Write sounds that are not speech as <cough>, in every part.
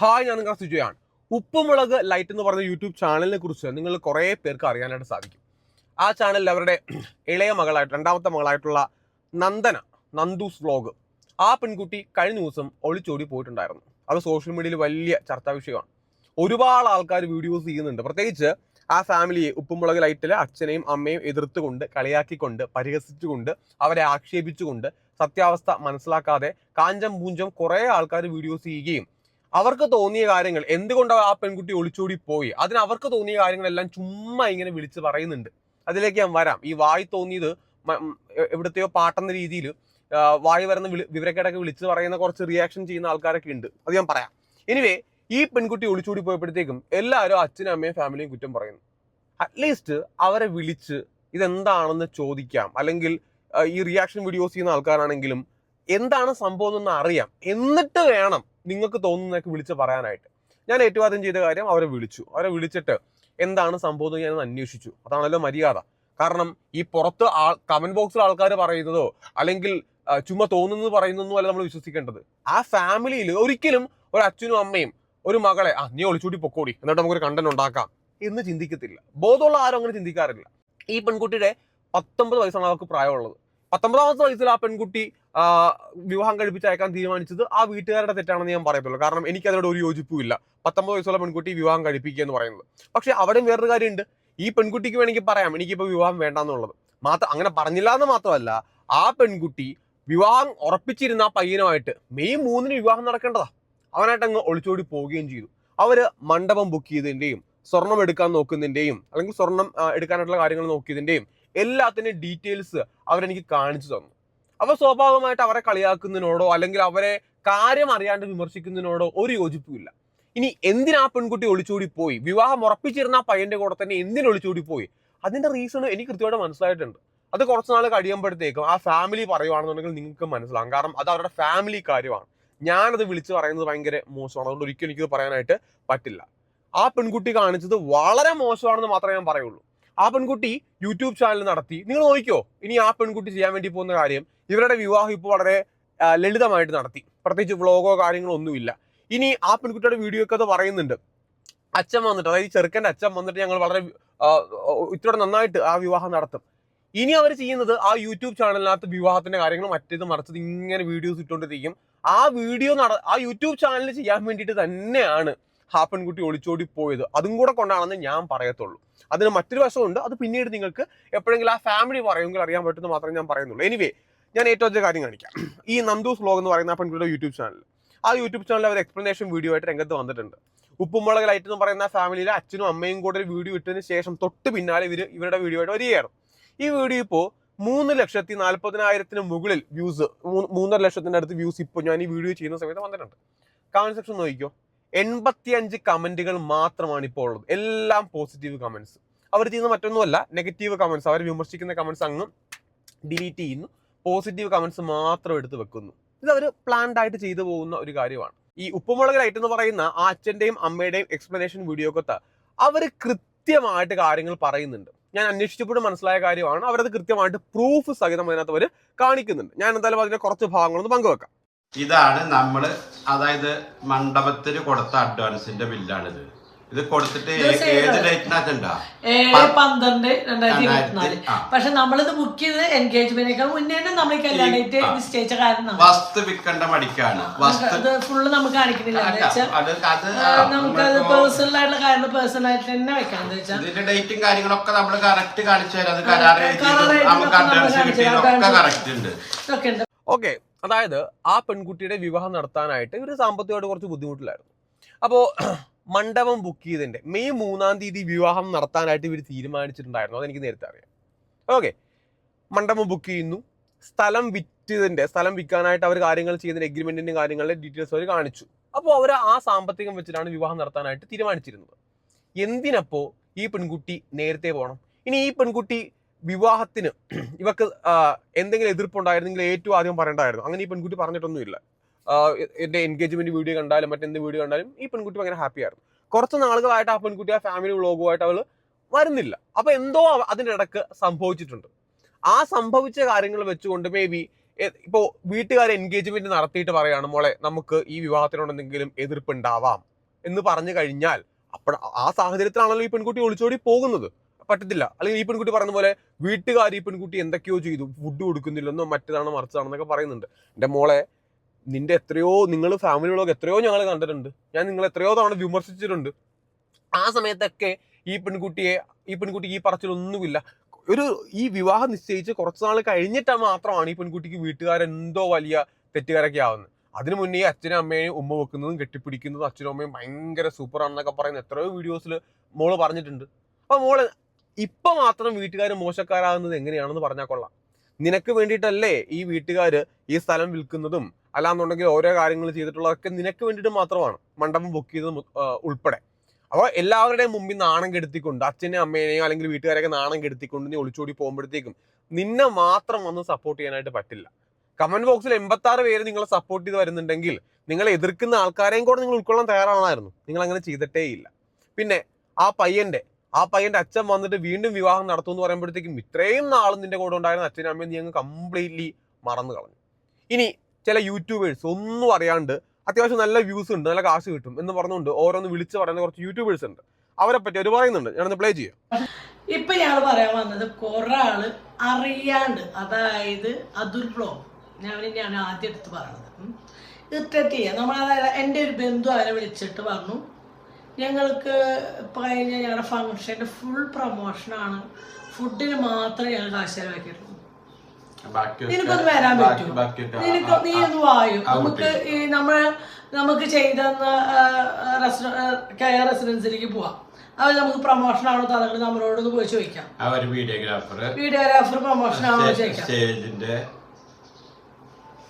Hi ഞാൻ നിങ്ങളുടെ സുജയാണ്. ഉപ്പുമുളക് light എന്ന് പറയുന്ന യൂട്യൂബ് ചാനലിനെ കുറിച്ച് നിങ്ങൾ കുറേ പേർക്ക് അറിയാനായിട്ട് സാധിക്കും. ആ ചാനലിൽ അവരുടെ <clears throat> ഇളയ മകളായിട്ട് രണ്ടാമത്തെ മകളായിട്ടുള്ള നന്ദന നന്ദൂസ് വ്ലോഗ് ആ പെൺകുട്ടി കഴിഞ്ഞ ദിവസം ഒളിച്ചോടി പോയിട്ടുണ്ടായിരുന്നു. അത് സോഷ്യൽ മീഡിയയിൽ വലിയ ചർച്ചാ വിഷയമാണ്. ഒരുപാട് ആൾക്കാർ വീഡിയോസ് ചെയ്യുന്നുണ്ട്. പ്രത്യേകിച്ച് ആ ഫാമിലിയെ ഉപ്പുമുളക് ലൈറ്റിലെ അച്ഛനെയും അമ്മയും എതിർത്തുകൊണ്ട് കളിയാക്കിക്കൊണ്ട് പരിഹസിച്ചുകൊണ്ട് അവരെ ആക്ഷേപിച്ചുകൊണ്ട് സത്യാവസ്ഥ മനസ്സിലാക്കാതെ കാഞ്ചം പൂഞ്ചം കുറേ ആൾക്കാർ വീഡിയോസ് ചെയ്യുകയും അവർക്ക് തോന്നിയ കാര്യങ്ങൾ എന്തുകൊണ്ടാണ് ആ പെൺകുട്ടി ഒളിച്ചോടി പോയി? അതിന് അവർക്ക് തോന്നിയ കാര്യങ്ങളെല്ലാം ചുമ്മാ ഇങ്ങനെ വിളിച്ച് പറയുന്നുണ്ട്. അതിലേക്ക് ഞാൻ വരാം. ഈ വായി തോന്നിയത് എവിടത്തെയോ പാട്ടെന്ന രീതിയിൽ വായി വരുന്ന വിവരക്കേടൊക്കെ വിളിച്ച് പറയുന്ന കുറച്ച് റിയാക്ഷൻ ചെയ്യുന്ന ആൾക്കാരൊക്കെ ഉണ്ട്. അത് ഞാൻ പറയാം. എനിവേ ഈ പെൺകുട്ടി ഒളിച്ചോടി പോയപ്പോഴത്തേക്കും എല്ലാവരും അച്ഛനും അമ്മയും ഫാമിലിയും കുറ്റം പറയുന്നു. അറ്റ്ലീസ്റ്റ് അവരെ വിളിച്ച് ഇതെന്താണെന്ന് ചോദിക്കാം. അല്ലെങ്കിൽ ഈ റിയാക്ഷൻ വീഡിയോസ് ചെയ്യുന്ന ആൾക്കാരാണെങ്കിലും എന്താണ് സംഭവം എന്നൊന്ന് അറിയാം. എന്നിട്ട് വേണം നിങ്ങൾക്ക് തോന്നുന്നതൊക്കെ വിളിച്ച് പറയാനായിട്ട്. ഞാൻ ഏറ്റവും ആദ്യം ചെയ്ത കാര്യം അവരെ വിളിച്ചു. അവരെ വിളിച്ചിട്ട് എന്താണ് സംഭവം ഞാൻ അന്വേഷിച്ചു. അതാണല്ലോ മര്യാദ. കാരണം ഈ പുറത്ത് ആ കമന്റ് ബോക്സിൽ ആൾക്കാർ പറയുന്നതോ അല്ലെങ്കിൽ ചുമ്മാ തോന്നുന്നത് പറയുന്നതോ അല്ല നമ്മൾ വിശ്വസിക്കേണ്ടത്. ആ ഫാമിലിയിൽ ഒരിക്കലും ഒരു അച്ഛനും അമ്മയും ഒരു മകളെ ആ നീ ഒളിച്ചൂട്ടി പൊക്കോടി. എന്നിട്ട് നമുക്കൊരു കണ്ടന്റ് ഉണ്ടാക്കാം. എന്ന് ചിന്തിക്കത്തില്ല. ബോധമുള്ള ആരും അങ്ങനെ ചിന്തിക്കാറില്ല. ഈ പെൺകുട്ടിയുടെ പത്തൊമ്പത് വയസ്സാണ് അവർക്ക് പ്രായമുള്ളത്. പത്തൊമ്പതാമത്തെ വയസ്സിൽ ആ പെൺകുട്ടി വിവാഹം കഴിപ്പിച്ച് അയക്കാൻ തീരുമാനിച്ചത് ആ വീട്ടുകാരുടെ തെറ്റാണെന്ന് ഞാൻ പറയത്തുള്ളൂ. കാരണം എനിക്ക് അതിനോട് ഒരു യോജിപ്പുമില്ല. പത്തൊമ്പത് വയസ്സുള്ള പെൺകുട്ടി വിവാഹം കഴിപ്പിക്കുക എന്ന് പറയുന്നത്. പക്ഷെ അവിടെയും വേറൊരു കാര്യമുണ്ട്. ഈ പെൺകുട്ടിക്ക് വേണമെങ്കിൽ പറയാം എനിക്കിപ്പോൾ വിവാഹം വേണ്ടാന്നുള്ളത്. മാത്രം അങ്ങനെ പറഞ്ഞില്ല എന്ന് മാത്രമല്ല ആ പെൺകുട്ടി വിവാഹം ഉറപ്പിച്ചിരുന്ന ആ പയ്യനുമായിട്ട് മെയ് മൂന്നിന് വിവാഹം നടക്കേണ്ടതാ. അവനായിട്ട് അങ്ങ് ഒളിച്ചോടി പോവുകയും ചെയ്തു. അവർ മണ്ഡപം ബുക്ക് ചെയ്തതിന്റെയും സ്വർണം എടുക്കാൻ നോക്കുന്നതിന്റെയും അല്ലെങ്കിൽ സ്വർണം എടുക്കാനായിട്ടുള്ള കാര്യങ്ങൾ നോക്കിയതിന്റെയും എല്ലാത്തിന്റെയും ഡീറ്റെയിൽസ് അവരെനിക്ക് കാണിച്ചു തന്നു. അപ്പോൾ സ്വാഭാവികമായിട്ട് അവരെ കളിയാക്കുന്നതിനോടോ അല്ലെങ്കിൽ അവരെ കാര്യം അറിയാണ്ട് വിമർശിക്കുന്നതിനോടോ ഒരു യോജിപ്പുമില്ല. ഇനി എന്തിനാ പെൺകുട്ടി ഒളിച്ചോടി പോയി? വിവാഹം ഉറപ്പിച്ചിരുന്ന ആ പയ്യന്റെ കൂടെ തന്നെ എന്തിനു ഒളിച്ചോടി പോയി? അതിന്റെ റീസൺ എനിക്ക് കൃത്യമായിട്ട് മനസ്സിലായിട്ടുണ്ട്. അത് കുറച്ച് നാൾ കഴിയുമ്പോഴത്തേക്കും ആ ഫാമിലി പറയുവാണെന്നുണ്ടെങ്കിൽ നിങ്ങൾക്ക് മനസ്സിലാകും കാരണം അത് അവരുടെ ഫാമിലി കാര്യമാണ്. ഞാനത് വിളിച്ച് പറയുന്നത് ഭയങ്കര മോശമാണ്. അതുകൊണ്ട് ഒരിക്കലും എനിക്കത് പറയാനായിട്ട് പറ്റില്ല. ആ പെൺകുട്ടി കാണിച്ചത് വളരെ മോശമാണെന്ന് മാത്രമേ ഞാൻ പറയുള്ളൂ. ആ പെൺകുട്ടി യൂട്യൂബ് ചാനൽ നടത്തി. നിങ്ങൾ നോക്കിയോ ഇനി ആ പെൺകുട്ടി ചെയ്യാൻ വേണ്ടി പോകുന്ന കാര്യം ഇവരുടെ വിവാഹം ഇപ്പോൾ വളരെ ലളിതമായിട്ട് നടത്തി. പ്രത്യേകിച്ച് വ്ളോഗോ കാര്യങ്ങളോ ഒന്നുമില്ല. ഇനി ആ പെൺകുട്ടിയുടെ വീഡിയോ ഒക്കെ അത് പറയുന്നുണ്ട്. അച്ഛൻ വന്നിട്ട് അതായത് ചെറുക്കന്റെ അച്ഛൻ വന്നിട്ട് ഞങ്ങൾ വളരെ ഇത്രയോടെ നന്നായിട്ട് ആ വിവാഹം നടത്തും. ഇനി അവർ ചെയ്യുന്നത് ആ യൂട്യൂബ് ചാനലിനകത്ത് വിവാഹത്തിന്റെ കാര്യങ്ങൾ മറ്റേത് മറച്ചത് ഇങ്ങനെ വീഡിയോസ് ഇട്ടുകൊണ്ടിരിക്കും. ആ വീഡിയോ നട ആ യൂട്യൂബ് ചാനൽ ചെയ്യാൻ വേണ്ടിയിട്ട് തന്നെയാണ് ആ പെൺകുട്ടി ഒളിച്ചോടി പോയത്. അതും കൂടെ കൊണ്ടാണെന്ന് ഞാൻ പറയത്തുള്ളൂ. അതിന് മറ്റൊരു വശമുണ്ട്. അത് പിന്നീട് നിങ്ങൾക്ക് എപ്പോഴെങ്കിലും ആ ഫാമിലി പറയുമെങ്കിൽ അറിയാൻ പറ്റുമെന്ന് മാത്രമേ ഞാൻ പറയുന്നുള്ളൂ. എനിവേ ഞാൻ ഏറ്റവും വലിയ കാര്യം കാണിക്കാം. ഈ നന്ദൂസ് വ്ലോഗ് എന്ന് പറയുന്ന ആ യൂട്യൂബ് ചാനൽ ആ യൂട്യൂബ് ചാനലിൽ അവർ എക്സ്പ്ലനേഷൻ വീഡിയോ ആയിട്ട് രംഗത്ത് വന്നിട്ടുണ്ട്. ഉപ്പുമുളക് ലൈറ്റ് എന്ന് പറയുന്ന ഫാമിലിയിലെ അച്ഛനും അമ്മയും കൂടെ ഒരു വീഡിയോ ഇട്ടതിന് ശേഷം തൊട്ട് പിന്നാലെ ഇവർ ഇവരുടെ വീഡിയോ ആയിട്ട് വരികയാണ് ഈ വീഡിയോ ഇപ്പോൾ മൂന്ന് ലക്ഷത്തി നാൽപ്പതിനായിരത്തിന് മുകളിൽ വ്യൂസ് മൂന്നര ലക്ഷത്തിന്റെ അടുത്ത് വ്യൂസ് ഇപ്പോൾ ഞാൻ ഈ വീഡിയോ ചെയ്യുന്ന സമയത്ത് വന്നിട്ടുണ്ട്. കമന്റ് സെക്ഷൻ നോക്കിക്കോ. എൺപത്തിയഞ്ച് കമന്റുകൾ മാത്രമാണ് ഇപ്പോൾ ഉള്ളത് എല്ലാം പോസിറ്റീവ് കമന്റ്സ് അവർ ചെയ്യുന്ന മറ്റൊന്നുമല്ല നെഗറ്റീവ് കമന്റ്സ് അവർ വിമർശിക്കുന്ന കമന്റ്സ് അങ്ങ് ഡിലീറ്റ് ചെയ്യുന്നു. പോസിറ്റീവ് കമന്റ്സ് മാത്രം എടുത്ത് വെക്കുന്നു. ഇത് അവർ പ്ലാൻഡ് ആയിട്ട് ചെയ്തു പോകുന്ന ഒരു കാര്യമാണ്. ഈ ഉപ്പുമുളക് ലൈറ്റ് എന്ന് പറയുന്ന ആ അച്ഛന്റെയും അമ്മയുടെയും എക്സ്പ്ലനേഷൻ വീഡിയോ ഒക്കെ അവർ കൃത്യമായിട്ട് കാര്യങ്ങൾ പറയുന്നുണ്ട്. ഞാൻ അന്വേഷിച്ചപ്പോഴും മനസ്സിലായ കാര്യമാണ് അവരത് കൃത്യമായിട്ട് പ്രൂഫ് സഹിതം അതിനകത്ത് അവർ കാണിക്കുന്നുണ്ട്. ഞാൻ എന്തായാലും അതിന്റെ കുറച്ച് ഭാഗങ്ങളൊന്ന് പങ്കുവെക്കാം. ഇതാണ് നമ്മൾ അതായത് മണ്ഡപത്തിന് കൊടുത്ത അഡ്വാൻസിന്റെ ബില്ലാണിത്. ഇത് കൊടുത്തിട്ട് ഏത്. ഡേറ്റിനകത്തുണ്ടാ ഏഴ് പന്ത്രണ്ട് രണ്ടായിരത്തി ഇരുപത്തിനാല്. പക്ഷെ നമ്മളിത് ബുക്ക് ചെയ്ത് എൻഗേജ്മെന്റിനേക്കാൾ മുന്നേ തന്നെ നമ്മൾ കല്യാണ ഡേറ്റ് ആ. നിശ്ചയിച്ച കാരണം വസ്തു വിൽക്കേണ്ട മടിക്കാണ്. അത് ഫുള്ള് നമുക്ക് കാണിക്കുന്നില്ല. നമുക്കത് പേഴ്സണൽ ആയിട്ടുള്ള കാര്യങ്ങൾ പേഴ്സണൽ ആയിട്ട് തന്നെ വെക്കാം. ഇതിന്റെ ഡേറ്റും കാര്യങ്ങളൊക്കെ നമ്മൾ കറക്റ്റ് കാണിച്ചു തരാം. അത് നമുക്ക് അഡ്വാൻസ് കറക്റ്റ് ഉണ്ട്. ഓക്കെ അതായത് ആ പെൺകുട്ടിയുടെ വിവാഹം നടത്താനായിട്ട് ഇവർ സാമ്പത്തികമായിട്ട് കുറച്ച് ബുദ്ധിമുട്ടിലായിരുന്നു. അപ്പോൾ <clears throat> മണ്ഡപം ബുക്ക് ചെയ്തതിന്റെ മെയ് മൂന്നാം തീയതി വിവാഹം നടത്താനായിട്ട് ഇവർ തീരുമാനിച്ചിട്ടുണ്ടായിരുന്നു. അതെനിക്ക് നേരത്തെ അറിയാം. ഓക്കെ മണ്ഡപം ബുക്ക് ചെയ്യുന്നു. സ്ഥലം വിറ്റതിന്റെ സ്ഥലം വിൽക്കാനായിട്ട് അവർ കാര്യങ്ങൾ ചെയ്യുന്ന എഗ്രിമെന്റിന്റെ കാര്യങ്ങളുടെ ഡീറ്റെയിൽസ് അവർ കാണിച്ചു. അപ്പോൾ അവർ ആ സാമ്പത്തികം വെച്ചിട്ടാണ് വിവാഹം നടത്താനായിട്ട് തീരുമാനിച്ചിരുന്നത്. എന്തിനപ്പോൾ ഈ പെൺകുട്ടി നേരത്തെ പോകണം ഇനി ഈ പെൺകുട്ടി വിവാഹത്തിന് <clears throat> ഇവക്ക് എന്തെങ്കിലും എതിർപ്പുണ്ടായിരുന്നെങ്കിൽ ഏറ്റവും ആദ്യം പറയേണ്ടായിരുന്നു അങ്ങനെ ഈ പെൺകുട്ടി പറഞ്ഞിട്ടൊന്നുമില്ല. എന്റെ എൻഗേജ്മെന്റ് വീഡിയോ കണ്ടാലും മറ്റെന്ത് വീഡിയോ കണ്ടാലും ഈ പെൺകുട്ടി ഭയങ്കര ഹാപ്പി ആയിരുന്നു. കുറച്ച് നാളുകളായിട്ട് ആ പെൺകുട്ടി ആ ഫാമിലി വ്ളോഗുമായിട്ട് അവൾ വരുന്നില്ല. അപ്പൊ എന്തോ അതിന്റെ ഇടയ്ക്ക് സംഭവിച്ചിട്ടുണ്ട്. ആ സംഭവിച്ച കാര്യങ്ങൾ വെച്ചുകൊണ്ട് മേ ബി ഇപ്പോ വീട്ടുകാർ എൻഗേജ്മെന്റ് നടത്തിയിട്ട് പറയാണ് മോളെ നമുക്ക് ഈ വിവാഹത്തിനോട് എന്തെങ്കിലും എതിർപ്പുണ്ടാവാം. എന്ന് പറഞ്ഞു കഴിഞ്ഞാൽ അപ്പോൾ ആ സാഹചര്യത്തിലാണല്ലോ ഈ പെൺകുട്ടി ഒളിച്ചോടി പോകുന്നത്. പറ്റത്തില്ല. അല്ലെങ്കിൽ ഈ പെൺകുട്ടി പറയുന്ന പോലെ വീട്ടുകാർ ഈ പെൺകുട്ടി എന്തൊക്കെയോ ചെയ്തു. ഫുഡ് കൊടുക്കുന്നില്ലെന്നോ മറ്റേതാണ് മറിച്ചതാണെന്നൊക്കെ പറയുന്നുണ്ട്. എന്റെ മോളെ നിന്റെ എത്രയോ നിങ്ങൾ ഫാമിലി ഫാമിലികളൊക്കെ എത്രയോ ഞങ്ങൾ കണ്ടിട്ടുണ്ട്. ഞാൻ നിങ്ങൾ എത്രയോ തവണ വിമർശിച്ചിട്ടുണ്ട്. ആ സമയത്തൊക്കെ ഈ പെൺകുട്ടിയെ ഈ പെൺകുട്ടിക്ക് ഈ പറച്ചിലൊന്നുമില്ല. ഒരു ഈ വിവാഹം നിശ്ചയിച്ച് കുറച്ച് നാൾ കഴിഞ്ഞിട്ട് മാത്രമാണ് ഈ പെൺകുട്ടിക്ക് വീട്ടുകാരെന്തോ വലിയ തെറ്റുകാരൊക്കെ ആവുന്നത്. അതിനു മുന്നേ അച്ഛനും അമ്മയെയും ഉമ്മ വെക്കുന്നതും കെട്ടിപ്പിടിക്കുന്നതും അച്ഛനും അമ്മയും ഭയങ്കര സൂപ്പറാണെന്നൊക്കെ പറയുന്ന എത്രയോ വീഡിയോസിൽ മോൾ പറഞ്ഞിട്ടുണ്ട്. അപ്പൊ മോൾ ഇപ്പൊ മാത്രം വീട്ടുകാർ മോശക്കാരാകുന്നത് എങ്ങനെയാണെന്ന് പറഞ്ഞാൽ കൊള്ളാം. നിനക്ക് വേണ്ടിയിട്ടല്ലേ ഈ വീട്ടുകാർ ഈ സ്ഥലം വിൽക്കുന്നതും അല്ലാന്നുണ്ടെങ്കിൽ ഓരോ കാര്യങ്ങൾ ചെയ്തിട്ടുള്ളതൊക്കെ നിനക്ക് വേണ്ടിയിട്ട് മാത്രമാണ്. മണ്ഡപം ബുക്ക് ചെയ്തത് ഉൾപ്പെടെ. അപ്പോൾ എല്ലാവരുടെയും മുമ്പിൽ നാണം കെടുത്തിക്കൊണ്ട് അച്ഛനെയും അമ്മേനെയോ അല്ലെങ്കിൽ വീട്ടുകാരെയൊക്കെ നാണം കെടുത്തിക്കൊണ്ട് നീ ഒളിച്ചോടി പോകുമ്പോഴത്തേക്കും നിന്നെ മാത്രം വന്ന് സപ്പോർട്ട് ചെയ്യാനായിട്ട് പറ്റില്ല. കമന്റ് ബോക്സിൽ എൺപത്താറ് പേര് നിങ്ങളെ സപ്പോർട്ട് ചെയ്ത് വരുന്നുണ്ടെങ്കിൽ നിങ്ങളെ എതിർക്കുന്ന ആൾക്കാരെയും കൂടെ നിങ്ങൾ ഉൾക്കൊള്ളാൻ തയ്യാറാണായിരുന്നു നിങ്ങൾ അങ്ങനെ ചെയ്തിട്ടേ ഇല്ല പിന്നെ ആ പയ്യന്റെ ആ പയ്യന്റെ അച്ഛൻ വന്നിട്ട് വീണ്ടും വിവാഹം നടത്തും എന്ന് പറയുമ്പോഴത്തേക്കും ഇത്രയും നാളും നിന്റെ കൂടെ ഉണ്ടായിരുന്ന അച്ഛനും അമ്മയും നീ അങ്ങ് കംപ്ലീറ്റ്ലി മറന്നു കളഞ്ഞു. ഇനി ചില യൂട്യൂബേഴ്സ് ഒന്നും അറിയാണ്ട് അത്യാവശ്യം നല്ല വ്യൂസ് ഉണ്ട് നല്ല കാശ് കിട്ടും എന്ന് പറഞ്ഞുകൊണ്ട് ഓരോന്ന് വിളിച്ച് പറയുന്ന കുറച്ച് യൂട്യൂബേഴ്സ് ഉണ്ട്. അവരെ പറ്റി അവർ പറയുന്നുണ്ട്. ഞാനൊന്ന് പ്ലേ ചെയ്യാം. ഇപ്പൊ ഞാൻ പറയാൻ വന്നത് കുറെ ആൾ അറിയാണ്ട് അതായത് അതുൽ ബ്ലോഗ്. ഞാൻ ഞാൻ ആദ്യം എടുത്ത് പറഞ്ഞത് ഇത്ര നമ്മൾ അതായത് എന്റെ ഒരു ബന്ധു അവരെ വിളിച്ചിട്ട് പറഞ്ഞു ഞങ്ങൾക്ക് ഇപ്പം കഴിഞ്ഞ ഞങ്ങളുടെ ഫംഗ്ഷന്റെ ഫുൾ പ്രൊമോഷനാണ് ഫുഡിന് മാത്രമേ ഞങ്ങൾ കാശ് ചെലവാക്കിയിട്ടുള്ളൂ. നിനക്കൊന്ന് വരാൻ പറ്റും നിനക്ക് നീ ഒന്ന് വായു? നമുക്ക് ഈ നമ്മൾ നമുക്ക് ചെയ്തെന്ന കെയർ റെസിഡൻസിലേക്ക് പോവാം. അവർ നമുക്ക് പ്രൊമോഷൻ ആണോ തന്നത് നമ്മളോട് പോയി ചോദിക്കാം. വീഡിയോഗ്രാഫർ വീഡിയോഗ്രാഫർ പ്രൊമോഷൻ ആണോ ചോദിക്കാം.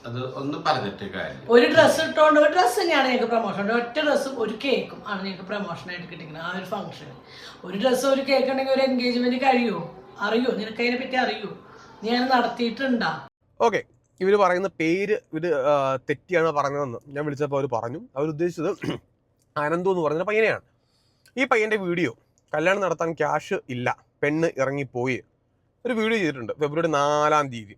അത് ഒന്നും പറഞ്ഞിട്ട് കാര്യം. ഒരു ഡ്രസ്സ് ഇട്ടോണ്ട് ഒരു ഡ്രസ്സ് തന്നെയാണ് ഞങ്ങൾക്ക് പ്രൊമോഷൻ ഒറ്റ ഡ്രസ്സും ഒരു കേക്കും ആണ് ഞങ്ങൾക്ക് പ്രൊമോഷനായിട്ട് കിട്ടിക്കുന്നത് ആ ഒരു ഫംഗ്ഷൻ ഒരു ഡ്രസ്സ് ഒരു കേക്ക് ഉണ്ടെങ്കിൽ ഒരു എൻഗേജ്മെന്റ് കഴിയുമോ അറിയോ? നിനക്ക് അതിനെ പറ്റി അറിയോ? നീ അത് നടത്തിയിട്ടുണ്ടാ? ഓക്കെ ഇവർ പറയുന്ന പേര് ഇവർ തെറ്റിയാണ് പറഞ്ഞതെന്ന് ഞാൻ വിളിച്ചപ്പോൾ അവർ പറഞ്ഞു. അവർ ഉദ്ദേശിച്ചത് <clears throat> അനന്തു എന്ന് പറഞ്ഞ പയ്യനെയാണ്. ഈ പയ്യന്റെ വീഡിയോ കല്യാണം നടത്താൻ ക്യാഷ് ഇല്ല. പെണ്ണ് ഇറങ്ങിപ്പോയി. ഒരു വീഡിയോ ചെയ്തിട്ടുണ്ട്. ഫെബ്രുവരി നാലാം തീയതി.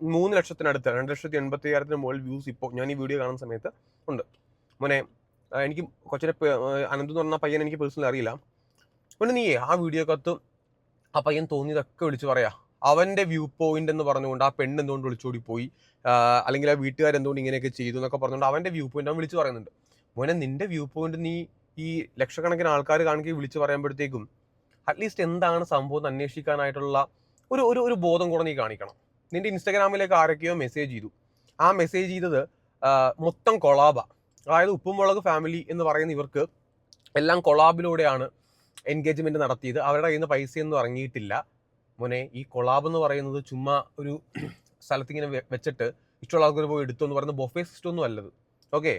മൂന്ന് ലക്ഷത്തിനടുത്ത് രണ്ട് ലക്ഷത്തി എൺപത്തി അയ്യായിരത്തിന് മുകളിൽ വ്യൂസ് ഇപ്പോൾ ഞാൻ ഈ വീഡിയോ കാണുന്ന സമയത്ത് ഉണ്ട്. മോനെ എനിക്ക് കൊച്ചിനെ അനന്ത് എന്ന് പറഞ്ഞ പയ്യൻ എനിക്ക് പേഴ്സണലി അറിയില്ല. പിന്നെ നീ ആ വീഡിയോ വീഡിയോക്കകത്ത് ആ പയ്യൻ തോന്നിയതൊക്കെ വിളിച്ച് പറയാ. അവന്റെ വ്യൂ പോയിന്റ് എന്ന് പറഞ്ഞുകൊണ്ട് ആ പെണ്ണ് എന്തുകൊണ്ട് വിളിച്ചോടി പോയി? അല്ലെങ്കിൽ ആ വീട്ടുകാർ എന്തുകൊണ്ട് ഇങ്ങനെയൊക്കെ ചെയ്തു എന്നൊക്കെ പറഞ്ഞുകൊണ്ട് അവന്റെ വ്യൂ പോയിന്റ് അവൻ വിളിച്ച് പറയുന്നുണ്ട്. മോനെ നിന്റെ വ്യൂ പോയിന്റ് നീ ഈ ലക്ഷക്കണക്കിന് ആൾക്കാർ കാണിക്കുകയും വിളിച്ച് പറയുമ്പോഴത്തേക്കും അറ്റ്ലീസ്റ്റ് എന്താണ് സംഭവം എന്ന് അന്വേഷിക്കാനായിട്ടുള്ള ഒരു ഒരു ബോധം കൂടെ നീ കാണിക്കണം. നിന്റെ ഇൻസ്റ്റാഗ്രാമിലേക്ക് ആരൊക്കെയോ മെസ്സേജ് ചെയ്തു. ആ മെസ്സേജ് ചെയ്തത് മൊത്തം കൊളാബ അതായത് ഉപ്പുമുളക് ഫാമിലി എന്ന് പറയുന്ന ഇവർക്ക് എല്ലാം കൊളാബിലൂടെയാണ് എൻഗേജ്മെന്റ് നടത്തിയത്. അവരുടെ കയ്യിൽ നിന്ന് പൈസയൊന്നും ഇറങ്ങിയിട്ടില്ല. മോനെ ഈ കൊളാബ് എന്ന് പറയുന്നത് ചുമ്മാ ഒരു സ്ഥലത്തിങ്ങനെ വെച്ചിട്ട് ഇഷ്ടമുള്ള ആൾക്കാർ പോയി എടുത്തു എന്ന് പറയുന്ന ബൊഫേ സിസ്റ്റം ഒന്നും അല്ലത്. ഓക്കെ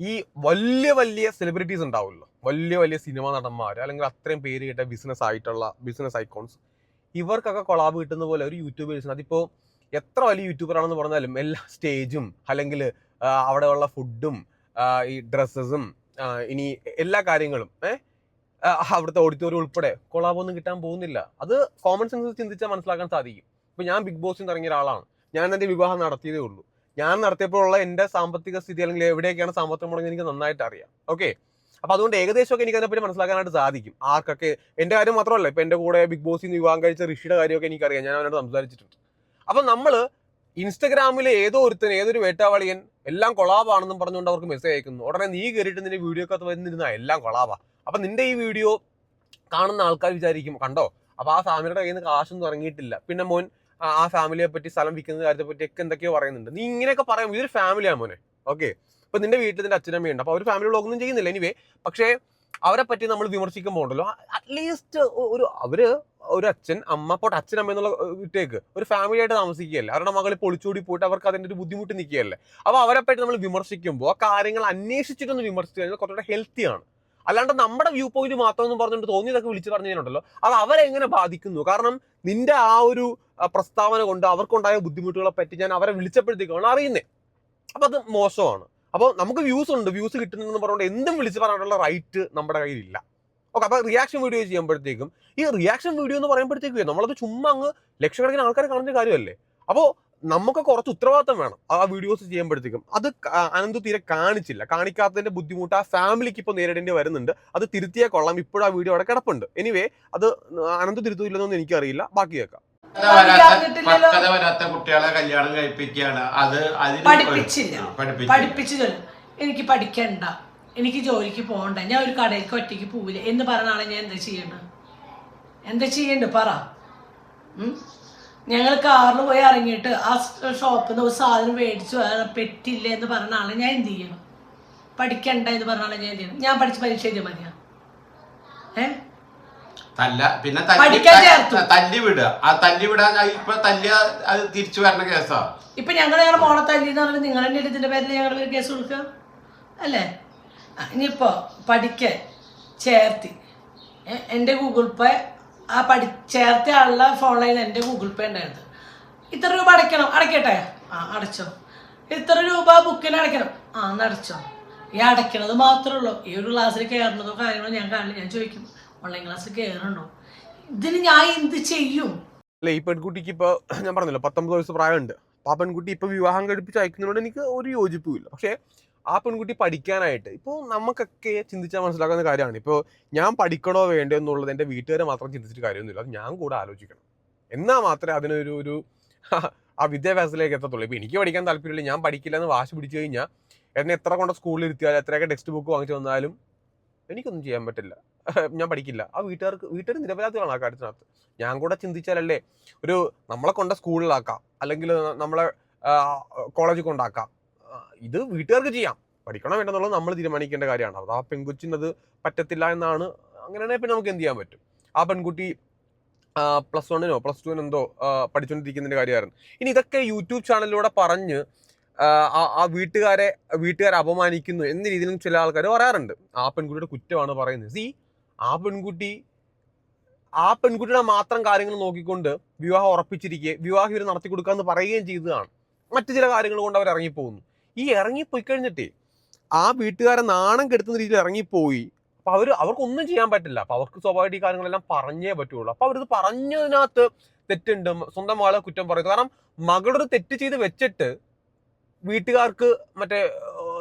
ഈ വലിയ വലിയ സെലിബ്രിറ്റീസ് ഉണ്ടാവുമല്ലോ. വലിയ വലിയ സിനിമാ നടന്മാർ അല്ലെങ്കിൽ അത്രയും പേര് കേട്ട ബിസിനസ് ആയിട്ടുള്ള ബിസിനസ് ഐക്കോൺസ് ഇവർക്കൊക്കെ കൊളാബ് കിട്ടുന്ന പോലെ ഒരു യൂട്യൂബേഴ്സിന് അതിപ്പോൾ എത്ര വലിയ യൂട്യൂബറാണെന്ന് പറഞ്ഞാലും എല്ലാ സ്റ്റേജും അല്ലെങ്കിൽ അവിടെയുള്ള ഫുഡും ഈ ഡ്രസ്സസും ഇനി എല്ലാ കാര്യങ്ങളും ഏഹ് അവിടുത്തെ ഓഡിറ്റോറിയം ഉൾപ്പെടെ കൊളാബൊന്നും കിട്ടാൻ പോകുന്നില്ല. അത് കോമൺ സെൻസ് ചിന്തിച്ചാൽ മനസ്സിലാക്കാൻ സാധിക്കും. ഇപ്പൊ ഞാൻ ബിഗ് ബോസിൽ ഇറങ്ങിയ ഒരാളാണ്. ഞാൻ എന്റെ വിവാഹം നടത്തിയതേ ഉള്ളൂ. ഞാൻ നടത്തിയപ്പോഴുള്ള എന്റെ സാമ്പത്തിക സ്ഥിതി അല്ലെങ്കിൽ എവിടെയൊക്കെയാണ് സാമ്പത്തികം മുടങ്ങി എനിക്ക് നന്നായിട്ട് അറിയാം. ഓക്കെ അപ്പൊ അതുകൊണ്ട് ഏകദേശമൊക്കെ എനിക്ക് അതിനെപ്പറ്റി മനസ്സിലാക്കാനായിട്ട് സാധിക്കും. ആർക്കൊക്കെ എന്റെ കാര്യം മാത്രമല്ല ഇപ്പൊ എന്റെ കൂടെ ബിഗ് ബോസിൽ നിന്ന് വിവാഹം കഴിച്ച ഋഷിയുടെ കാര്യമൊക്കെ എനിക്കറിയാം ഞാൻ അവനോട് സംസാരിച്ചിട്ടുണ്ട്. അപ്പൊ നമ്മൾ ഇൻസ്റ്റാഗ്രാമിൽ ഏതോ ഒരുത്തൻ ഏതൊരു വേട്ടാവളിയൻ എല്ലാം കൊളാബാണെന്നും പറഞ്ഞുകൊണ്ട് അവർക്ക് മെസ്സേജ് അയക്കുന്നു. ഉടനെ നീ കയറിയിട്ട് നിന്റെ വീഡിയോ ഒക്കെ വരുന്നിരുന്ന എല്ലാം കൊളാബാ. അപ്പൊ നിന്റെ ഈ വീഡിയോ കാണുന്ന ആൾക്കാർ വിചാരിക്കും കണ്ടോ? അപ്പൊ ആ ഫാമിലിയുടെ കയ്യിൽ നിന്ന് കാശൊന്നും ഇറങ്ങിയിട്ടില്ല. പിന്നെ മോൻ ആ ആ ഫാമിലിയെ പറ്റി സ്ഥലം വിൽക്കുന്ന കാര്യത്തെ പറ്റി ഒക്കെ എന്തൊക്കെയോ പറയുന്നുണ്ട്. നീ ഇങ്ങനെയൊക്കെ പറയാം ഇതൊരു ഫാമിലിയാണ് മോനെ. ഓക്കെ ഇപ്പൊ നിന്റെ വീട്ടിൽ നിന്റെ അച്ഛനമ്മയുണ്ട് അപ്പൊ അവർ ഫാമിലി വ്ളോഗൊന്നും ചെയ്യുന്നില്ല. എനിവേ പക്ഷേ അവരെ പറ്റി നമ്മൾ വിമർശിക്കുമ്പോൾ ഉണ്ടല്ലോ. അറ്റ്ലീസ്റ്റ് ഒരു അവർ ഒരു അച്ഛൻ അമ്മ പോട്ട് അച്ഛൻ അമ്മ എന്നുള്ള വിട്ടേക്ക് ഒരു ഫാമിലി ആയിട്ട് താമസിക്കുകയല്ലേ? അവരുടെ മകൾ പൊളിച്ചോടി പോയിട്ട് അവർക്ക് അതിന്റെ ഒരു ബുദ്ധിമുട്ട് നിൽക്കുകയല്ലേ? അപ്പൊ അവരെ പറ്റി നമ്മൾ വിമർശിക്കുമ്പോൾ ആ കാര്യങ്ങൾ അന്വേഷിച്ചിട്ടൊന്ന് വിമർശിച്ചു കഴിഞ്ഞാൽ കുറച്ചുകൂടെ ഹെൽത്തിയാണ് അല്ലാണ്ട് നമ്മുടെ വ്യൂ പോയിന്റ് മാത്രം പറഞ്ഞിട്ട് തോന്നിയതൊക്കെ വിളിച്ചു പറഞ്ഞു കഴിഞ്ഞുണ്ടല്ലോ അത് അവരെ എങ്ങനെ ബാധിക്കുന്നു? കാരണം നിന്റെ ആ ഒരു പ്രസ്താവന കൊണ്ട് അവർക്കുണ്ടായ ബുദ്ധിമുട്ടുകളെ പറ്റി ഞാൻ അവരെ വിളിച്ചപ്പോഴത്തേക്കാണ് അറിയുന്നത് അപ്പൊ അത് മോശമാണ്. അപ്പോൾ നമുക്ക് വ്യൂസ് ഉണ്ട്. വ്യൂസ് കിട്ടുന്നെന്ന് പറഞ്ഞുകൊണ്ട് എന്തും വിളിച്ച് പറയാനുള്ള റൈറ്റ് നമ്മുടെ കയ്യിലില്ല. ഓക്കെ അപ്പോൾ റിയാക്ഷൻ വീഡിയോ ചെയ്യുമ്പോഴത്തേക്കും ഈ റിയാക്ഷൻ വീഡിയോ എന്ന് പറയുമ്പോഴത്തേക്കും നമ്മളത് ചുമ്മാ അങ്ങ് ലക്ഷക്കണക്കിന് ആൾക്കാരെ കാണുന്ന കാര്യമല്ലേ? അപ്പോൾ നമുക്ക് കുറച്ച് ഉത്തരവാദിത്തം വേണം. ആ വീഡിയോസ് ചെയ്യുമ്പോഴത്തേക്കും. അത് അനന്ത് തീരെ കാണിച്ചില്ല. കാണിക്കാത്തതിന്റെ ബുദ്ധിമുട്ട് ആ ഫാമിലിക്ക് ഇപ്പോൾ നേരിടേണ്ടി വരുന്നുണ്ട്. അത് തിരുത്തിയാൽ കൊള്ളാം. ഇപ്പോഴും ആ വീഡിയോ അവിടെ കിടപ്പുണ്ട്. എനിവേ അത് അനന്ത് തിരുത്തില്ലെന്നൊന്നും എനിക്കറിയില്ല. ബാക്കി കേൾക്കാം. പക്വത വരാത്ത. കുട്ടികളെ കല്യാണം കഴിപ്പിക്കുകയാണ്. അത് പഠിപ്പിച്ചില്ല. പഠിപ്പിച്ചില്ല. എനിക്ക് പഠിക്കണ്ട. എനിക്ക് ജോലിക്ക് പോകണ്ട. ഞാൻ ഒരു കടയിലേക്ക് ഒറ്റയ്ക്ക് പോവില്ല. എന്ന് പറഞ്ഞാണ് ഞാൻ എന്താ ചെയ്യേണ്ടത്? എന്താ ചെയ്യണ്ട പറ. ഞങ്ങൾ കാറിൽ പോയി ഇറങ്ങിയിട്ട് ആ ഷോപ്പിൽ നിന്ന് ഒരു സാധനം മേടിച്ചു. പെറ്റില്ല എന്ന് പറഞ്ഞാണ് ഞാൻ എന്ത് ചെയ്യണം? പഠിക്കണ്ട എന്ന് പറഞ്ഞാണ് ഞാൻ എന്ത് ചെയ്യണം? ഞാൻ പഠിച്ച് പരീക്ഷ എഴുതിയാൽ മതിയാ? ഏ? തല്ല പിന്നെ തല്ലി പഠിക്കാൻ ചേർത്തു. ത- തല്ലി വിടുക. ആ തല്ലി വിടാൻ ആ ഇപ്പൊ തല്ലി അത് തിരിച്ചു വരണ കേസാ? ഇപ്പൊ ഞങ്ങൾ ഞങ്ങളുടെ മോളെ തല്ലി എന്ന് പറഞ്ഞാൽ നിങ്ങൾ തന്നെ ഇതിന്റെ പേരിൽ ഞങ്ങൾ കേസ് കൊടുക്കുക? അല്ലേ? ആ, ഇനിയിപ്പോ പഠിക്കാൻ ചേർത്തി. ഏ, എന്റെ ഗൂഗിൾ പേ ആ പഠി ചേർത്ത ആളുടെ ഫോണിൽ എന്റെ ഗൂഗിൾ പേ ഉണ്ടായിരുന്നു. ഇത്ര രൂപ അടയ്ക്കണം. അടയ്ക്കട്ടെ? ആ അടച്ചോ. ഇത്ര രൂപ ബുക്കിന് അടയ്ക്കണം. ആ എന്നടച്ചോ അടച്ചോ. ഈ അടയ്ക്കണത് മാത്രമേ ഉള്ളൂ. ഈ ഒരു ക്ലാസ്സിൽ കയറുന്നതോ കാര്യങ്ങളോ ഞാൻ കാണില്ല. ഞാൻ ചോദിക്കും ഓൺലൈൻ ക്ലാസ്സിൽ കയറണോ ഇതിന് ഞാൻ എന്ത് ചെയ്യും? അല്ല ഈ പെൺകുട്ടിക്ക് ഇപ്പൊ <clears throat> ഞാൻ പറഞ്ഞല്ലോ പത്തൊമ്പത് വയസ്സ് പ്രായമുണ്ട്. ആ പെൺകുട്ടി ഇപ്പൊ വിവാഹം കഴിപ്പിച്ച് അയക്കുന്നതിനോട് എനിക്ക് ഒരു യോജിപ്പുമില്ല. പക്ഷേ ആ പെൺകുട്ടി പഠിക്കാനായിട്ട് ഇപ്പോൾ നമുക്കൊക്കെ ചിന്തിച്ചാൽ മനസ്സിലാക്കുന്ന കാര്യമാണ്. ഇപ്പോൾ ഞാൻ പഠിക്കണോ വേണ്ടോ എന്നുള്ളത് എന്റെ വീട്ടുകാരെ മാത്രം ചിന്തിച്ചിട്ട് കാര്യമൊന്നുമില്ല. അത് ഞാൻ കൂടെ ആലോചിക്കണം. എന്നാൽ മാത്രമേ അതിനൊരു ഒരു <laughs> ആ വിദ്യാഭ്യാസത്തിലേക്ക് എത്തത്തുള്ളൂ. ഇപ്പൊ എനിക്ക് പഠിക്കാൻ താല്പര്യമില്ല. ഞാൻ പഠിക്കില്ല എന്ന് വാശി പിടിച്ചു കഴിഞ്ഞാൽ എന്നെ എത്ര കൊണ്ട് സ്കൂളിൽ ഇരുത്തിയാലും എത്രയൊക്കെ ടെക്സ്റ്റ് ബുക്ക് വാങ്ങിച്ചു വന്നാലും എനിക്കൊന്നും ചെയ്യാൻ പറ്റില്ല. <laughs> ഞാൻ പഠിക്കില്ല. ആ വീട്ടുകാർക്ക് വീട്ടുകാർ നിരപരാധികളാണ് ആ കാര്യത്തിനകത്ത്. ഞാൻ കൂടെ ചിന്തിച്ചാലല്ലേ ഒരു നമ്മളെ കൊണ്ട സ്കൂളിലാക്കാം. അല്ലെങ്കിൽ നമ്മളെ കോളേജിൽ കൊണ്ടാക്കാം. ഇത് വീട്ടുകാർക്ക് ചെയ്യാം. പഠിക്കണം വേണ്ടെന്നുള്ളത് നമ്മൾ തീരുമാനിക്കേണ്ട കാര്യമാണ്. അത് ആ പെൺകുച്ചിനത് പറ്റത്തില്ല എന്നാണ്. അങ്ങനെയാണെങ്കിൽ പിന്നെ നമുക്ക് എന്ത് ചെയ്യാൻ പറ്റും? ആ പെൺകുട്ടി പ്ലസ് വണ്ണിനോ പ്ലസ് ടുവിനോ എന്തോ പഠിച്ചുകൊണ്ടിരിക്കുന്നതിന്റെ കാര്യമായിരുന്നു. ഇനി ഇതൊക്കെ യൂട്യൂബ് ചാനലിലൂടെ പറഞ്ഞ് ആ വീട്ടുകാരെ വീട്ടുകാരെ അപമാനിക്കുന്നു എന്ന രീതിയിലും ചില ആൾക്കാർ പറയാറുണ്ട്. ആ പെൺകുട്ടിയുടെ കുറ്റമാണ് പറയുന്നത്. സി ആ പെൺകുട്ടി ആ പെൺകുട്ടിയുടെ മാത്രം കാര്യങ്ങൾ നോക്കിക്കൊണ്ട് വിവാഹം ഉറപ്പിച്ചിരിക്കുകയും വിവാഹം ഇവർ നടത്തി കൊടുക്കാന്ന് പറയുകയും ചെയ്തതാണ്. മറ്റു ചില കാര്യങ്ങൾ കൊണ്ട് അവർ ഇറങ്ങിപ്പോകുന്നു. ഈ ഇറങ്ങിപ്പോയി കഴിഞ്ഞിട്ടേ ആ വീട്ടുകാരൻ നാണം കെടുത്തുന്ന രീതിയിൽ ഇറങ്ങിപ്പോയി. അപ്പൊ അവർ അവർക്കൊന്നും ചെയ്യാൻ പറ്റില്ല. അപ്പൊ അവർക്ക് സ്വാഭാവിക കാര്യങ്ങളെല്ലാം പറഞ്ഞേ പറ്റുള്ളൂ. അപ്പൊ അവരിത് പറഞ്ഞതിനകത്ത് തെറ്റുണ്ട്. സ്വന്തം മകളെ കുറ്റം പറയുന്നത് കാരണം മകളൊരു തെറ്റ് ചെയ്ത് വെച്ചിട്ട് വീട്ടുകാർക്ക് മറ്റേ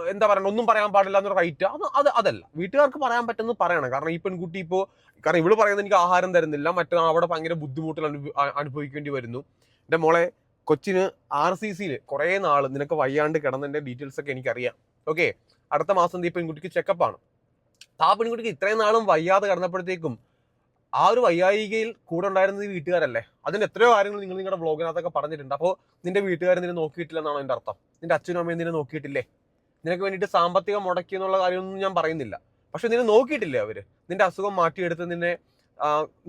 എന്താ പറയുക ഒന്നും പറയാൻ പാടില്ല എന്നൊരു റൈറ്റ് അത് അത് അതല്ല. വീട്ടുകാർക്ക് പറയാൻ പറ്റുന്നത് പറയണം. കാരണം ഈ പെൺകുട്ടി ഇപ്പോൾ കാരണം ഇവൾ പറയുന്നത് എനിക്ക് ആഹാരം തരുന്നില്ല. മറ്റേ അവിടെ ഭയങ്കര ബുദ്ധിമുട്ടുകൾ അനുഭവ- അനുഭവിക്കേണ്ടി വരുന്നു. എന്റെ മോളെ കൊച്ചിന് ആർ സി സിയിൽ കുറേ നാൾ നിനക്ക് വയ്യാണ്ട് കിടന്നതിന്റെ ഡീറ്റെയിൽസ് ഒക്കെ എനിക്കറിയാം. ഓക്കെ അടുത്ത മാസം ഈ പെൺകുട്ടിക്ക് ചെക്കപ്പാണ് ആ പെൺകുട്ടിക്ക് ഇത്രയും നാളും വയ്യാതെ കിടന്നപ്പോഴത്തേക്കും ആ ഒരു വയ്യായികയിൽ കൂടെ ഉണ്ടായിരുന്നത് വീട്ടുകാരല്ലേ? അതിന്റെ എത്രയോ കാര്യങ്ങൾ നിങ്ങൾ നിങ്ങളുടെ ബ്ലോഗിനകത്തൊക്കെ പറഞ്ഞിട്ടുണ്ട്. അപ്പോൾ നിന്റെ വീട്ടുകാരൻ നിന്നെ നോക്കിയിട്ടില്ലെന്നാണ് എന്റെ അർത്ഥം? നിന്റെ അച്ഛനും അമ്മയും നിന്നെ നോക്കിയിട്ടില്ലേ? നിനക്ക് വേണ്ടിയിട്ട് സാമ്പത്തികം മുടക്കി എന്നുള്ള കാര്യമൊന്നും ഞാൻ പറയുന്നില്ല. പക്ഷെ നിന്നെ നോക്കിയിട്ടില്ലേ അവർ? നിന്റെ അസുഖം മാറ്റിയെടുത്ത് നിന്നെ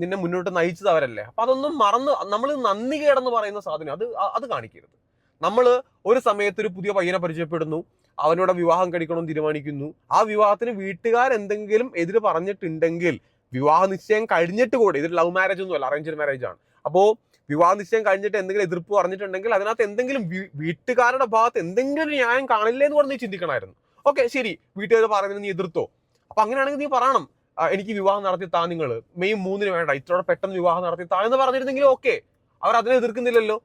നിന്നെ മുന്നോട്ട് നയിച്ചത് അവരല്ലേ? അപ്പൊ അതൊന്നും മറന്ന് നമ്മൾ നന്ദി കേടെന്ന് പറയുന്ന സാധനം അത് അത് കാണിക്കരുത്. നമ്മൾ ഒരു സമയത്ത് ഒരു പുതിയ പയ്യനെ പരിചയപ്പെടുന്നു അവനോട് വിവാഹം കഴിക്കണമെന്ന് തീരുമാനിക്കുന്നു. ആ വിവാഹത്തിന് വീട്ടുകാർ എന്തെങ്കിലും എതിര് പറഞ്ഞിട്ടുണ്ടെങ്കിൽ വിവാഹ നിശ്ചയം കഴിഞ്ഞിട്ട് കൂടെ ഇതൊരു ലവ് മാരേജ് ഒന്നുമല്ല അറേഞ്ച്ഡ് മാരേജ് ആണ്. അപ്പോൾ വിവാഹ നിശ്ചയം കഴിഞ്ഞിട്ട് എന്തെങ്കിലും എതിർപ്പ് പറഞ്ഞിട്ടുണ്ടെങ്കിൽ അതിനകത്ത് എന്തെങ്കിലും വീട്ടുകാരുടെ ഭാഗത്ത് എന്തെങ്കിലും ന്യായം കാണില്ലേ എന്ന് പറഞ്ഞ് ചിന്തിക്കണമായിരുന്നു. ഓക്കെ ശരി. വീട്ടുകാർ പറയുന്നത് നീ എതിർത്തോ? അപ്പൊ അങ്ങനെയാണെങ്കിൽ നീ പറയണം. എനിക്ക് വിവാഹം നടത്തി താ നിങ്ങൾ മെയ് മൂന്നിന് വേണ്ട. ഇത്രയോടെ പെട്ടെന്ന് വിവാഹം നടത്തി താ എന്ന് പറഞ്ഞിരുന്നെങ്കിൽ ഓക്കെ അവർ അതിനെ എതിർക്കുന്നില്ലല്ലോ.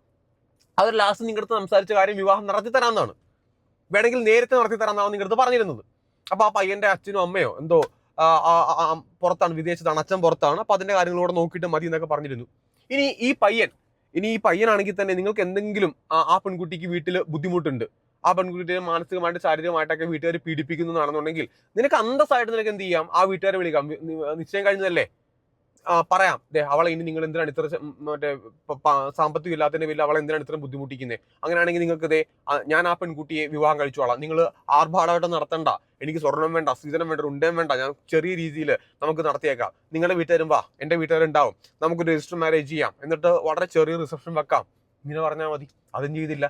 അവർ ലാസ്റ്റ് നിങ്ങളുടെ സംസാരിച്ച കാര്യം വിവാഹം നടത്തി തരാമെന്നാണ്. വേണമെങ്കിൽ നേരത്തെ നടത്തി തരാമെന്നാണ് നിങ്ങളുടെ പറഞ്ഞിരുന്നത്. അപ്പൊ ആ പയ്യന്റെ അച്ഛനും അമ്മയോ എന്തോ പുറത്താണ്. വിദേശത്താണ്. അച്ഛൻ പുറത്താണ്. അപ്പൊ അതിന്റെ കാര്യങ്ങളൂടെ നോക്കിയിട്ട് മതി എന്നൊക്കെ പറഞ്ഞിരുന്നു. ഇനി ഈ പയ്യൻ ഇനി ഈ പയ്യനാണെങ്കിൽ തന്നെ നിങ്ങൾക്ക് എന്തെങ്കിലും ആ പെൺകുട്ടിക്ക് വീട്ടിൽ ബുദ്ധിമുട്ടുണ്ട്. ആ പെൺകുട്ടിയെ മാനസികമായിട്ട് ശാരീരികമായിട്ടൊക്കെ വീട്ടുകാർ പീഡിപ്പിക്കുന്നു എന്നാണെന്നുണ്ടെങ്കിൽ നിനക്ക് അന്തസ്സായിട്ട് നിനക്ക് എന്ത് ചെയ്യാം? ആ വീട്ടുകാരെ വിളിക്കാം. നിശ്ചയം കഴിഞ്ഞതല്ലേ? പറയാം. ദേ അവളെ ഇനി നിങ്ങൾ എന്തിനാണ് ഇത്ര മറ്റേ സാമ്പത്തികം ഇല്ലാത്തതിന്റെ പേരിൽ അവളെ എന്തിനാണ് ഇത്ര ബുദ്ധിമുട്ടിക്കുന്നത് അങ്ങനെയാണെങ്കിൽ നിങ്ങൾക്ക് ദേ ഞാൻ ആ പെൺകുട്ടിയെ വിവാഹം കഴിച്ചോളാം നിങ്ങൾ ആർഭാടമായിട്ട് നടത്തണ്ട. എനിക്ക് സ്വർണം വേണ്ട സ്ത്രീധനം വേണ്ട ഉണ്ടേം വേണ്ട. ഞാൻ ചെറിയ രീതിയിൽ നമുക്ക് നടത്തിയേക്കാം. നിങ്ങളുടെ വീട്ടുകാരും വാ. എന്റെ വീട്ടുകാരുണ്ടാവും. നമുക്ക് രജിസ്റ്റർ മാരേജ് ചെയ്യാം. എന്നിട്ട് വളരെ ചെറിയ റിസപ്ഷൻ വെക്കാം. ഇങ്ങനെ പറഞ്ഞാൽ മതി. അതും ചെയ്തില്ല.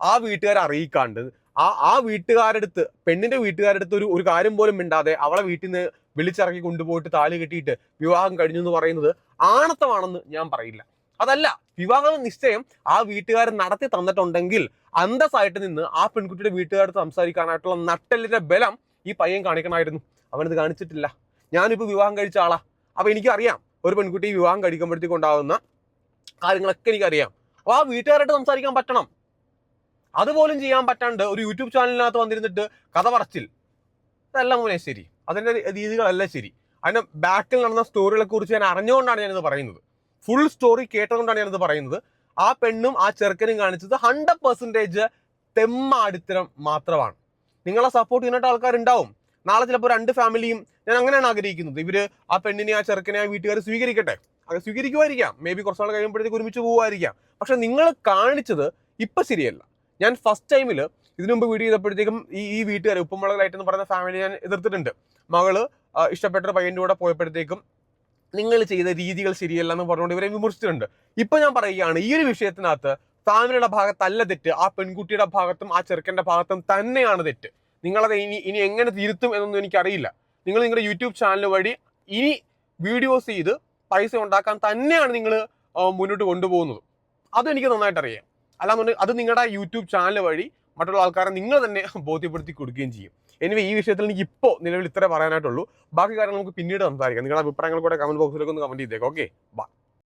ആ വീട്ടുകാരെ അറിയിക്കാണ്ട് ആ ആ വീട്ടുകാരെടുത്ത് പെണ്ണിന്റെ വീട്ടുകാരെടുത്ത് ഒരു ഒരു കാര്യം പോലും മിണ്ടാതെ അവളെ വീട്ടിൽ നിന്ന് വിളിച്ചിറക്കി കൊണ്ടുപോയിട്ട് താലി കെട്ടിയിട്ട് വിവാഹം കഴിഞ്ഞു എന്ന് പറയുന്നത് ആണത്തമാണെന്ന് ഞാൻ പറയില്ല. അതല്ല വിവാഹ നിശ്ചയം ആ വീട്ടുകാരൻ നടത്തി തന്നിട്ടുണ്ടെങ്കിൽ അന്തസ്സായിട്ട് നിന്ന് ആ പെൺകുട്ടിയുടെ വീട്ടുകാരടുത്ത് സംസാരിക്കാനായിട്ടുള്ള നട്ടലിന്റെ ബലം ഈ പയ്യൻ കാണിക്കണമായിരുന്നു. അവനത് കാണിച്ചിട്ടില്ല. ഞാനിപ്പോൾ വിവാഹം കഴിച്ച ആളാ. അപ്പൊ എനിക്കറിയാം ഒരു പെൺകുട്ടി വിവാഹം കഴിക്കുമ്പോഴത്തേക്കുണ്ടാകുന്ന കാര്യങ്ങളൊക്കെ എനിക്കറിയാം. അപ്പൊ ആ വീട്ടുകാരായിട്ട് സംസാരിക്കാൻ പറ്റണം. അതുപോലും ചെയ്യാൻ പറ്റാണ്ട് ഒരു യൂട്യൂബ് ചാനലിനകത്ത് വന്നിരുന്നിട്ട് കഥ പറച്ചിൽ. അതല്ല മോനെ ശരി. അതിന്റെ രീതികളല്ല ശരി. അതിന്റെ ബാക്കിൽ നടന്ന സ്റ്റോറികളെ കുറിച്ച് ഞാൻ അറിഞ്ഞുകൊണ്ടാണ് ഞാനിത് പറയുന്നത്. ഫുൾ സ്റ്റോറി കേട്ടതുകൊണ്ടാണ് ഞാനിത് പറയുന്നത്. ആ പെണ്ണും ആ ചെറുക്കനും കാണിച്ചത് ഹൺഡ്രഡ് പെർസെന്റേജ് തെമ്മാടിത്തരം മാത്രമാണ്. നിങ്ങളെ സപ്പോർട്ട് ചെയ്യുന്നിട്ട് ആൾക്കാരുണ്ടാവും. നാളെ ചിലപ്പോൾ രണ്ട് ഫാമിലിയും ഞാൻ അങ്ങനെയാണ് ആഗ്രഹിക്കുന്നത്. ഇവർ ആ പെണ്ണിനെ ആ ചെറുക്കനെ ആ വീട്ടുകാർ സ്വീകരിക്കട്ടെ. അത് സ്വീകരിക്കുമായിരിക്കാം. മേ ബി കുറച്ച് നാൾ കഴിയുമ്പോഴത്തേക്ക് ഒരുമിച്ച് പോകുമായിരിക്കാം പക്ഷെ നിങ്ങൾ കാണിച്ചത് ഇപ്പം ശരിയല്ല. ഞാൻ ഫസ്റ്റ് ടൈമിൽ ഇതിനു മുമ്പ് വീഡിയോ ചെയ്തപ്പോഴത്തേക്കും ഈ ഈ വീട്ടുകാർ ഉപ്പുമുളകായിട്ട് എന്ന് പറയുന്ന ഫാമിലി ഞാൻ എതിർത്തിട്ടുണ്ട്. മകൾ ഇഷ്ടപ്പെട്ട ഒരു പയ്യന്റെ കൂടെ പോയപ്പോഴത്തേക്കും നിങ്ങൾ ചെയ്ത രീതികൾ ശരിയല്ല എന്ന് പറഞ്ഞുകൊണ്ട് ഇവരെ വിമർശിച്ചിട്ടുണ്ട്. ഇപ്പൊ ഞാൻ പറയുകയാണ് ഈ ഒരു വിഷയത്തിനകത്ത് ഫാമിലിയുടെ ഭാഗത്തല്ല തെറ്റ് ആ പെൺകുട്ടിയുടെ ഭാഗത്തും ആ ചെറുക്കന്റെ ഭാഗത്തും തന്നെയാണ് തെറ്റ്. നിങ്ങളത് ഇനി ഇനി എങ്ങനെ തിരുത്തും എന്നൊന്നും എനിക്കറിയില്ല. നിങ്ങൾ നിങ്ങളുടെ യൂട്യൂബ് ചാനൽ വഴി ഇനി വീഡിയോസ് ചെയ്ത് പൈസ ഉണ്ടാക്കാൻ തന്നെയാണ് നിങ്ങൾ മുന്നോട്ട് കൊണ്ടുപോകുന്നത്. അതും എനിക്ക് നന്നായിട്ട് അറിയാം. അല്ലാന്നുണ്ടെങ്കിൽ അത് നിങ്ങളുടെ യൂട്യൂബ് ചാനൽ വഴി മറ്റുള്ള ആൾക്കാരെ നിങ്ങൾ തന്നെ ബോധ്യപ്പെടുത്തി കൊടുക്കുകയും ചെയ്യും. എനിവേ ഈ വിഷയത്തിൽ എനിക്ക് ഇപ്പോൾ നിലവിൽ ഇത്രേ പറയാനായിട്ടുള്ളൂ. ബാക്കി കാര്യങ്ങൾ നമുക്ക് പിന്നീട് സംസാരിക്കാം. നിങ്ങളുടെ അഭിപ്രായങ്ങൾ കൂടെ കമന്റ് ബോക്സിലേക്ക് ഒന്ന് കമന്റ് ചെയ്തേക്കാം. Okay bye